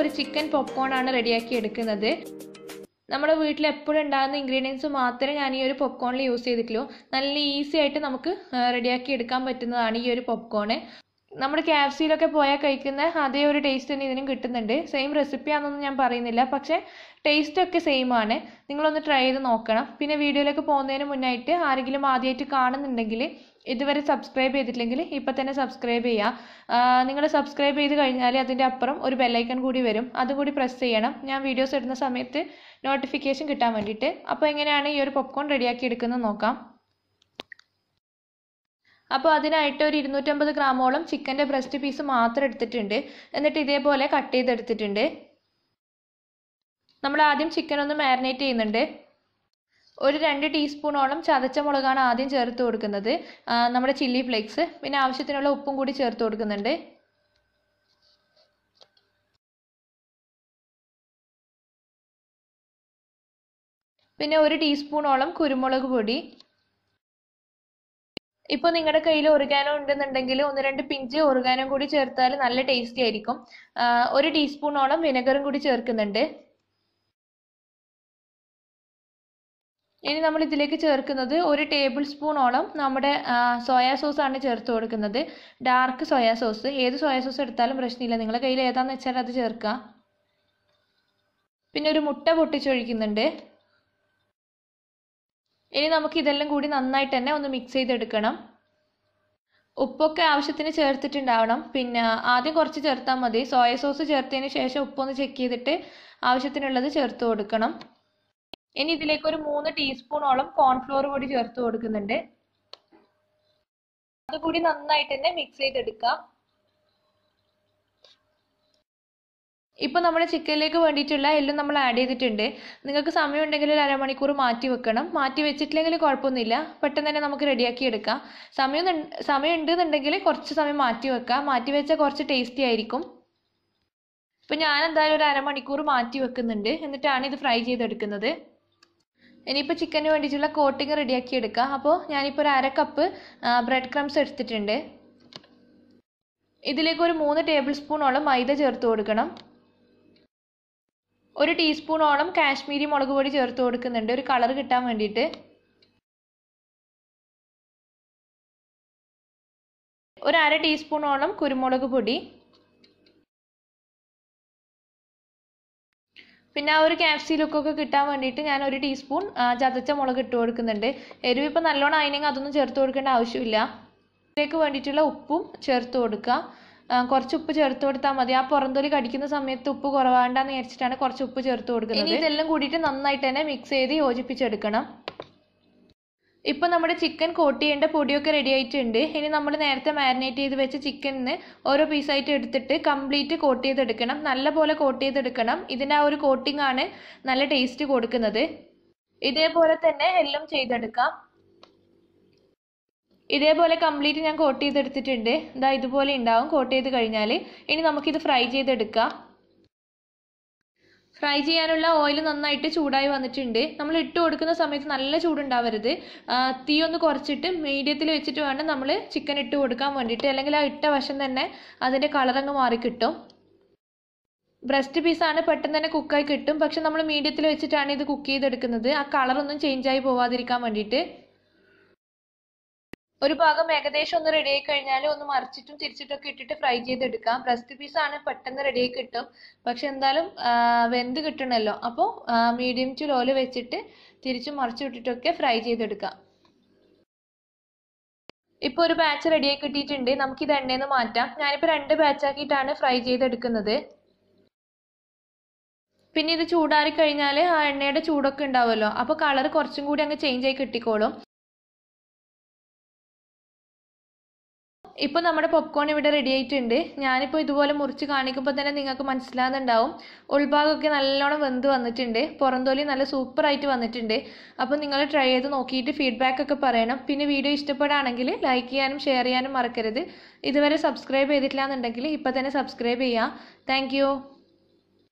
ഒരു chicken popcorn ആണ് റെഡിയാക്കി എടുക്കുന്നത്. നമ്മുടെ വീട്ടിൽ എപ്പോഴും ഉണ്ടാകുന്ന ഇൻഗ്രീഡിയൻസ് മാത്രമേ ഞാൻ ഈ ഒരു പോപ്കോണിൽ യൂസ് ചെയ്തിട്ടുള്ളൂ. നല്ല ഈസി ആയിട്ട് നമുക്ക് റെഡിയാക്കി എടുക്കാൻ പറ്റുന്നതാണ് ഈ ഒരു പോപ്കോൺ നമ്മുടെ ക്യാപ്സിയിലൊക്കെ പോയാൽ കഴിക്കുന്ന അതേ ഒരു ടേസ്റ്റ് തന്നെ ഇതിനും കിട്ടുന്നുണ്ട്. സെയിം റെസിപ്പി ആണെന്നൊന്നും ഞാൻ പറയുന്നില്ല. പക്ഷേ ടേസ്റ്റ് ഒക്കെ സെയിം ആണ്. നിങ്ങളൊന്ന് ട്രൈ ചെയ്ത് നോക്കണം. പിന്നെ വീഡിയോയിലേക്ക് പോകുന്നതിന് മുന്നായിട്ട് ആരെങ്കിലും ആദ്യമായിട്ട് കാണുന്നുണ്ടെങ്കിൽ ഇതുവരെ സബ്സ്ക്രൈബ് ചെയ്തിട്ടില്ലെങ്കിൽ ഇപ്പം തന്നെ സബ്സ്ക്രൈബ് ചെയ്യുക. നിങ്ങൾ സബ്സ്ക്രൈബ് ചെയ്ത് കഴിഞ്ഞാൽ അതിന്റെ അപ്പുറം ഒരു ബെല്ലൈക്കൺ കൂടി വരും. അതും കൂടി പ്രസ് ചെയ്യണം. ഞാൻ വീഡിയോസ് ഇടുന്ന സമയത്ത് നോട്ടിഫിക്കേഷൻ കിട്ടാൻ വേണ്ടിയിട്ട്. അപ്പോൾ എങ്ങനെയാണ് ഈ ഒരു പോപ്കോൺ റെഡിയാക്കി എടുക്കുന്നത് നോക്കാം. അപ്പോൾ അതിനായിട്ട് ഒരു ഇരുന്നൂറ്റമ്പത് ഗ്രാമോളം ചിക്കന്റെ ബ്രസ്റ്റ് പീസ് മാത്രം എടുത്തിട്ടുണ്ട്. എന്നിട്ട് ഇതേപോലെ കട്ട് ചെയ്തെടുത്തിട്ടുണ്ട്. നമ്മൾ ആദ്യം ചിക്കൻ ഒന്ന് മാരിനേറ്റ് ചെയ്യുന്നുണ്ട്. ഒരു രണ്ട് ടീസ്പൂണോളം ചതച്ച മുളകാണ് ആദ്യം ചേർത്ത് കൊടുക്കുന്നത്. നമ്മുടെ ചില്ലി ഫ്ലേക്സ് പിന്നെ ആവശ്യത്തിനുള്ള ഉപ്പും കൂടി ചേർത്ത് കൊടുക്കുന്നുണ്ട്. പിന്നെ ഒരു ടീസ്പൂണോളം കുരുമുളക് പൊടി. ഇപ്പോൾ നിങ്ങളുടെ കയ്യിൽ ഒറിഗാനോ ഉണ്ടെന്നുണ്ടെങ്കിൽ ഒന്ന് രണ്ട് പിഞ്ച് ഒറിഗാനോ കൂടി ചേർത്താൽ നല്ല ടേസ്റ്റി ആയിരിക്കും. ഒരു ടീസ്പൂണോളം വിനെഗറും കൂടി ചേർക്കുന്നുണ്ട്. ഇനി നമ്മൾ ഇതിലേക്ക് ചേർക്കുന്നത് ഒരു ടേബിൾ സ്പൂണോളം നമ്മുടെ സോയാ സോസ് ആണ് ചേർത്ത് കൊടുക്കുന്നത്. Dark soya sauce. ഏത് സോയാ സോസ് എടുത്താലും പ്രശ്നമില്ല. നിങ്ങളുടെ കയ്യിൽ ഏതാണെന്ന് വെച്ചാൽ അത് ചേർക്കുക. പിന്നെ ഒരു മുട്ട പൊട്ടിച്ചൊഴിക്കുന്നുണ്ട്. ഇനി നമുക്ക് ഇതെല്ലാം കൂടി നന്നായിട്ട് തന്നെ ഒന്ന് മിക്സ് ചെയ്തെടുക്കണം. ഉപ്പൊക്കെ ആവശ്യത്തിന് ചേർത്തിട്ടുണ്ടാവണം. പിന്നെ ആദ്യം കുറച്ച് ചേർത്താൽ മതി. സോയ സോസ് ചേർത്തതിന് ശേഷം ഉപ്പൊന്ന് ചെക്ക് ചെയ്തിട്ട് ആവശ്യത്തിനുള്ളത് ചേർത്ത് കൊടുക്കണം. ഇനി ഇതിലേക്ക് ഒരു മൂന്ന് ടീസ്പൂണോളം കോൺഫ്ലോർ കൂടി ചേർത്ത് കൊടുക്കുന്നുണ്ട്. അതുകൂടി നന്നായിട്ട് തന്നെ മിക്സ് ചെയ്തെടുക്കുക ഇപ്പോൾ നമ്മൾ ചിക്കനിലേക്ക് വേണ്ടിയിട്ടുള്ള എല്ലാം നമ്മൾ ആഡ് ചെയ്തിട്ടുണ്ട്. നിങ്ങൾക്ക് സമയം ഉണ്ടെങ്കിൽ ഒരു അരമണിക്കൂർ മാറ്റി വെക്കണം. മാറ്റി വെച്ചിട്ടില്ലെങ്കിൽ കുഴപ്പമൊന്നുമില്ല. പെട്ടെന്ന് തന്നെ നമുക്ക് റെഡിയാക്കി എടുക്കാം. സമയം സമയം ഉണ്ടെന്നുണ്ടെങ്കിൽ കുറച്ച് സമയം മാറ്റി വെക്കാം. മാറ്റി വെച്ചാൽ കുറച്ച് ടേസ്റ്റി ആയിരിക്കും. ഇപ്പം ഞാൻ എന്തായാലും ഒരു അരമണിക്കൂർ മാറ്റി വെക്കുന്നുണ്ട്. എന്നിട്ടാണ് ഇത് ഫ്രൈ ചെയ്തെടുക്കുന്നത്. ഇനിയിപ്പോൾ ചിക്കന് വേണ്ടിയിട്ടുള്ള കോട്ടിങ് റെഡിയാക്കി എടുക്കാം. അപ്പോൾ ഞാനിപ്പോൾ ഒരു അര കപ്പ് ബ്രെഡ് ക്രംസ് എടുത്തിട്ടുണ്ട്. ഇതിലേക്ക് ഒരു മൂന്ന് ടേബിൾ സ്പൂണോളം മൈദ ചേർത്ത് കൊടുക്കണം. ഒരു ടീസ്പൂണോളം കാശ്മീരി മുളക് പൊടി ചേർത്ത് കൊടുക്കുന്നുണ്ട്. ഒരു കളർ കിട്ടാൻ വേണ്ടിയിട്ട്. ഒരു അര ടീസ്പൂണോളം കുരുമുളക് പൊടി. പിന്നെ ആ ഒരു ക്യാപ്സി ലുക്കൊക്കെ കിട്ടാൻ വേണ്ടിയിട്ട് ഞാൻ ഒരു ടീസ്പൂൺ ചതച്ച മുളക് ഇട്ട് കൊടുക്കുന്നുണ്ട്. എരിവ് ഇപ്പം നല്ലോണം ആയിനെങ്കിൽ അതൊന്നും ചേർത്ത് കൊടുക്കേണ്ട ആവശ്യമില്ല. ഇതിലേക്ക് വേണ്ടിയിട്ടുള്ള ഉപ്പും ചേർത്ത് കൊടുക്കുക. കുറച്ച് ഉപ്പ് ചേർത്ത് കൊടുത്താൽ മതി. ആ പുറന്തൊലി കടിക്കുന്ന സമയത്ത് ഉപ്പ് കുറവാണ്ടെന്ന് വിചാരിച്ചിട്ടാണ് കുറച്ച് ഉപ്പ് ചേർത്ത് കൊടുക്കുന്നത്. ഇനി ഇതെല്ലാം കൂടിയിട്ട് നന്നായിട്ട് തന്നെ മിക്സ് ചെയ്ത് യോജിപ്പിച്ചെടുക്കണം. ഇപ്പൊ നമ്മുടെ ചിക്കൻ കോട്ട് ചെയ്യേണ്ട പൊടിയൊക്കെ റെഡി ആയിട്ടുണ്ട്. ഇനി നമ്മൾ നേരത്തെ മാരിനേറ്റ് ചെയ്ത് വെച്ച ചിക്കനിന് ഓരോ പീസായിട്ട് എടുത്തിട്ട് കംപ്ലീറ്റ് കോട്ട് ചെയ്തെടുക്കണം. നല്ല പോലെ കോട്ട് ചെയ്തെടുക്കണം. ഇതിന്റെ ആ ഒരു കോട്ടിംഗ് ആണ് നല്ല ടേസ്റ്റ് കൊടുക്കുന്നത്. ഇതേപോലെ തന്നെ എല്ലാം ചെയ്തെടുക്കാം. ഇതേപോലെ കംപ്ലീറ്റ് ഞാൻ കോട്ട് ചെയ്തെടുത്തിട്ടുണ്ട്. ഇതാ ഇതുപോലെ ഉണ്ടാവും. കോട്ട് ചെയ്ത് കഴിഞ്ഞാൽ ഇനി നമുക്കിത് ഫ്രൈ ചെയ്തെടുക്കാം. ഫ്രൈ ചെയ്യാനുള്ള ഓയിൽ നന്നായിട്ട് ചൂടായി വന്നിട്ടുണ്ട്. നമ്മൾ ഇട്ട് കൊടുക്കുന്ന സമയത്ത് നല്ല ചൂടുണ്ടാവരുത്. തീ ഒന്ന് കുറച്ചിട്ട് മീഡിയത്തിൽ വെച്ചിട്ട് വേണം നമ്മൾ ചിക്കൻ ഇട്ട് കൊടുക്കാൻ വേണ്ടിയിട്ട്. അല്ലെങ്കിൽ ആ ഇട്ട വശം തന്നെ അതിന്റെ കളറങ്ങ് മാറി കിട്ടും. ബ്രസ്റ്റ് പീസാണ് പെട്ടെന്ന് തന്നെ കുക്കായി കിട്ടും. പക്ഷെ നമ്മൾ മീഡിയത്തിൽ വെച്ചിട്ടാണ് ഇത് കുക്ക് ചെയ്തെടുക്കുന്നത്. ആ കളറൊന്നും ചേഞ്ച് ആയി പോവാതിരിക്കാൻ വേണ്ടിയിട്ട്. ഒരു ഭാഗം ഏകദേശം ഒന്ന് റെഡി ആയി കഴിഞ്ഞാൽ ഒന്ന് മറിച്ചിട്ടും തിരിച്ചിട്ടൊക്കെ ഇട്ടിട്ട് ഫ്രൈ ചെയ്തെടുക്കാം. ബ്രസ്റ്റ് പീസ് ആണ് പെട്ടെന്ന് റെഡി ആയി കിട്ടും. പക്ഷെ എന്തായാലും വെന്ത് കിട്ടണല്ലോ. അപ്പോൾ മീഡിയം ടു ലോയിൽ വെച്ചിട്ട് തിരിച്ചും മറിച്ചു വിട്ടിട്ടൊക്കെ ഫ്രൈ ചെയ്തെടുക്കാം. ഇപ്പോൾ ഒരു ബാച്ച് റെഡി ആയി കിട്ടിയിട്ടുണ്ട്. ഇത് എണ്ണയിൽ നിന്ന് മാറ്റാം. ഞാനിപ്പോൾ രണ്ട് ബാച്ച് ആക്കിയിട്ടാണ് ഫ്രൈ ചെയ്തെടുക്കുന്നത്. പിന്നെ ഇത് ചൂടാറി കഴിഞ്ഞാൽ ആ എണ്ണയുടെ ചൂടൊക്കെ ഉണ്ടാവുമല്ലോ അപ്പോൾ കളർ കുറച്ചും കൂടി അങ്ങ് ചേഞ്ച് ആയി കിട്ടിക്കോളും. ഇപ്പോൾ നമ്മുടെ പോപ്കോൺ ഇവിടെ റെഡി ആയിട്ടുണ്ട്. ഞാനിപ്പോൾ ഇതുപോലെ മുറിച്ച് കാണിക്കുമ്പോൾ തന്നെ നിങ്ങൾക്ക് മനസ്സിലാകുന്നുണ്ടാവും ഉൾഭാഗമൊക്കെ നല്ലോണം വെന്ത് വന്നിട്ടുണ്ട്. പുറന്തോലി നല്ല സൂപ്പറായിട്ട് വന്നിട്ടുണ്ട്. അപ്പോൾ നിങ്ങൾ ട്രൈ ചെയ്ത് നോക്കിയിട്ട് ഫീഡ്ബാക്ക് ഒക്കെ പറയണം. പിന്നെ വീഡിയോ ഇഷ്ടപ്പെടുകയാണെങ്കിൽ ലൈക്ക് ചെയ്യാനും ഷെയർ ചെയ്യാനും മറക്കരുത്. ഇതുവരെ സബ്സ്ക്രൈബ് ചെയ്തിട്ടില്ല എന്നുണ്ടെങ്കിൽ ഇപ്പോൾ തന്നെ സബ്സ്ക്രൈബ് ചെയ്യുക. താങ്ക്